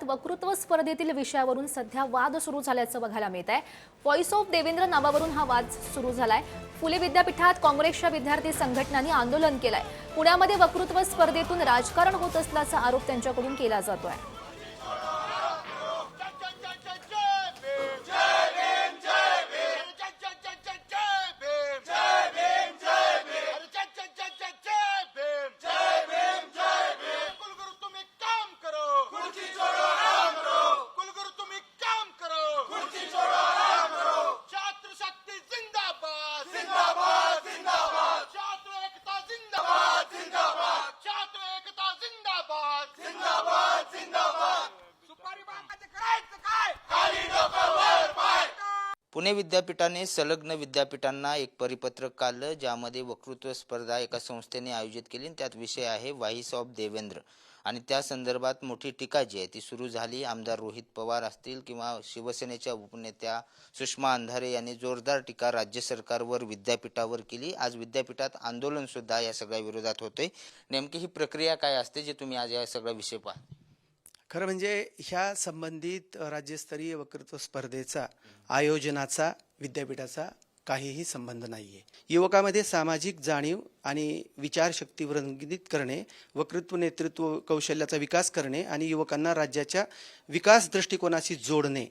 जिल्ह्यात वक्तृत्व स्पर्धेतील विषयावरून सध्या वाद सुरू झाल्याचं बघायला मिळत आहे व्हॉइस ऑफ देवेंद्र नावावरून हा वाद सुरू झालाय. फुले विद्यापीठात काँग्रेसच्या विद्यार्थी संघटनांनी आंदोलन केलंय. पुण्यामध्ये वक्तृत्व स्पर्धेतून राजकारण होत असल्याचा आरोप त्यांच्याकडून केला जातोय. पुणे विद्यापीठाने संलग्न विद्यापीठांना एक परिपत्रक काढलं ज्यामध्ये वक्तृत्व स्पर्धा एका संस्थेने आयोजित केली आणि त्यात विषय आहे व्हाईस ऑफ देवेंद्र. आणि त्या संदर्भात मोठी टीका जी आहे ती सुरू झाली. आमदार रोहित पवार असतील किंवा शिवसेनेच्या उपनेत्या सुषमा अंधारे यांनी जोरदार टीका राज्य सरकारवर विद्यापीठावर केली. आज विद्यापीठात आंदोलन सुद्धा या सगळ्या विरोधात होते नेमकी ही प्रक्रिया काय असते जे तुम्ही आज या सगळा विषय पहा? खरं म्हणजे ह्या संबंधित राज्यस्तरीय वक्तृत्व स्पर्धेचा आयोजनाचा विद्यापीठाचा काहीही संबंध नाही आहे युवकामध्ये सामाजिक जाणीव आणि विचारशक्ती वृंगित करणे वक्तृत्व नेतृत्व कौशल्याचा विकास करणे आणि युवकांना राज्याच्या विकास दृष्टिकोनाशी जोडणे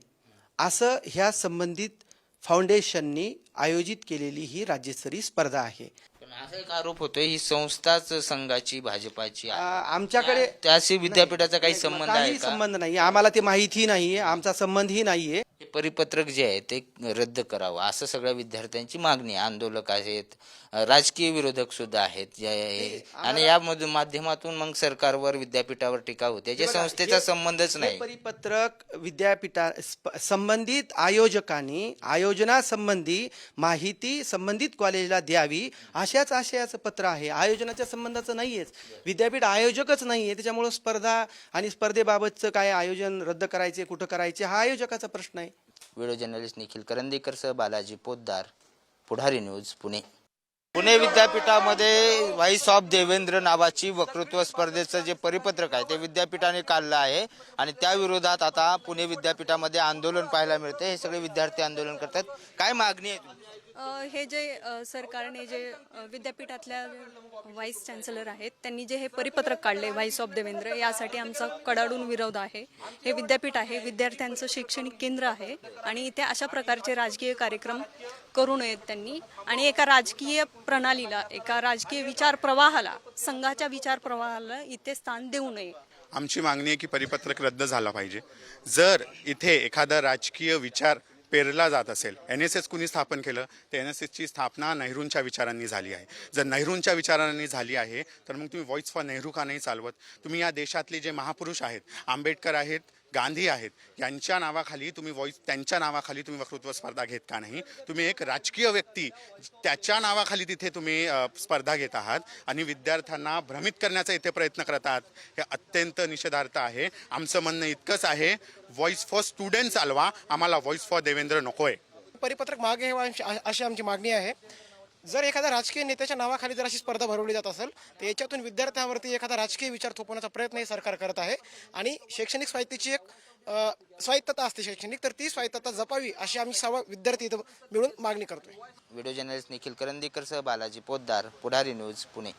असं ह्या संबंधित फाउंडेशननी आयोजित केलेली ही राज्यस्तरीय स्पर्धा आहे. पण असा एक आरोप होतोय? ही संस्थाच संघाची भाजपाची आहे. आ- आमच्याकडे त्याशी विद्यापीठाचा काही संबंध आहे काही का? संबंध नाही. आम्हाला ते माहिती नाहीये. आमचा संबंधही नाहीये. हे परिपत्रक जे आहे ते रद्द करावं. असं सगळ्या विद्यार्थ्यांची मागणी आहे. आंदोलक आहेत अ, राजकीय विरोधक सुद्धा आहेत. जे आहे. आणि या मध- माध्यमातून मग सरकारवर विद्यापीठावर टीका होते. बघा, संस्थेचा संबंधच हे नाही. परिपत्रक विद्यापीठा स्प- संबंधित आयोजकांनी आयोजना संबंधी माहिती संबंधित कॉलेजला द्यावी अशाच आशयाचं पत्र आहे. आयोजनाच्या संबंधाचं नाहीयेच. विद्यापीठ आयोजकच नाहीये. त्याच्यामुळं स्पर्धा आणि स्पर्धेबाबतचं काय आयोजन रद्द करायचे कुठं करायचे हा आयोजकाचा प्रश्न आहे. व्हिडिओ जर्नलिस्ट निखिल करंदीकर सह बालाजी पोद्दार पुढारी न्यूज पुणे. पुणे विद्यापीठामध्ये व्हाईस ऑफ देवेंद्र नावाची वक्तृत्व स्पर्धेचं जे परिपत्रक आहे ते विद्यापीठाने काढलं आहे. आणि त्या विरोधात आता पुणे विद्यापीठामध्ये आंदोलन पाहायला मिळते हे सगळे विद्यार्थी आंदोलन करतात. काय मागणी आहे तुमची? हे जे सरकारने जे विद्यापीठातल्या व्हाईस चान्सलर आहेत त्यांनी जे हे परिपत्रक काढले व्हाईस ऑफ देवेंद्र यासाठी आमचा कडाडून विरोध आहे. हे विद्यापीठ आहे विद्यार्थ्यांचं शैक्षणिक केंद्र आहे आणि इथे अशा प्रकारचे राजकीय कार्यक्रम करू नयेत त्यांनी. आणि एका राजकीय प्रणालीला एका राजकीय विचार प्रवाहाला संघाच्या विचार प्रवाहाला इथे स्थान देऊ नये. आमची मागणी आहे की परिपत्रक रद्द झाला पाहिजे. जर इथे एखादा राजकीय विचार पेरला जात असेल. एन एस एस कुणी स्थापन केलं? तर एन एस एसची स्थापना नेहरूंच्या विचारांनी झाली आहे. जर नेहरूंच्या विचारांनी झाली आहे तर मग तुम्ही व्हॉइस फॉर नेहरू का नाही चालवत? तुम्ही या देशातले जे महापुरुष आहेत आंबेडकर आहेत गांधी आहेत. यांच्या नावाखाली तुम्ही व्हॉइस त्यांच्या नावाखाली तुम्ही वक्तृत्व स्पर्धा घेत का नाही? तुम्ही एक राजकीय व्यक्ती त्याच्या नावाखाली तिथे तुम्ही स्पर्धा घेत आहात आणि विद्यार्थ्यांना भ्रमित करण्याचा इथे प्रयत्न करत आहात. हे अत्यंत निषेधार्थ आहे. आमचं म्हणणं इतकंच आहे व्हॉइस फॉर स्टुडंट चालवा आम्हाला व्हॉइस फॉर देवेंद्र नकोय. परिपत्रक मागे अशी- अशी आमची मागणी आहे. जर एखाद्या राजकीय नेत्याच्या नावाखाली जर अशी स्पर्धा भरवली जात असेल तर याच्यातून विद्यार्थ्यावरती एखादा राजकीय विचार थोपवण्याचा प्रयत्न हे सरकार करत आहे. आणि शैक्षणिक स्वायत्तेची एक स्वायत्तता असते शैक्षणिक तर ती स्वायत्तता जपावी अशी आम्ही सर्व विद्यार्थी इथं मिळून मागणी करतोय. व्हिडिओ जर्नलिस्ट निखिल करंदीकर सह बालाजी पोद्दार पुढारी न्यूज पुणे.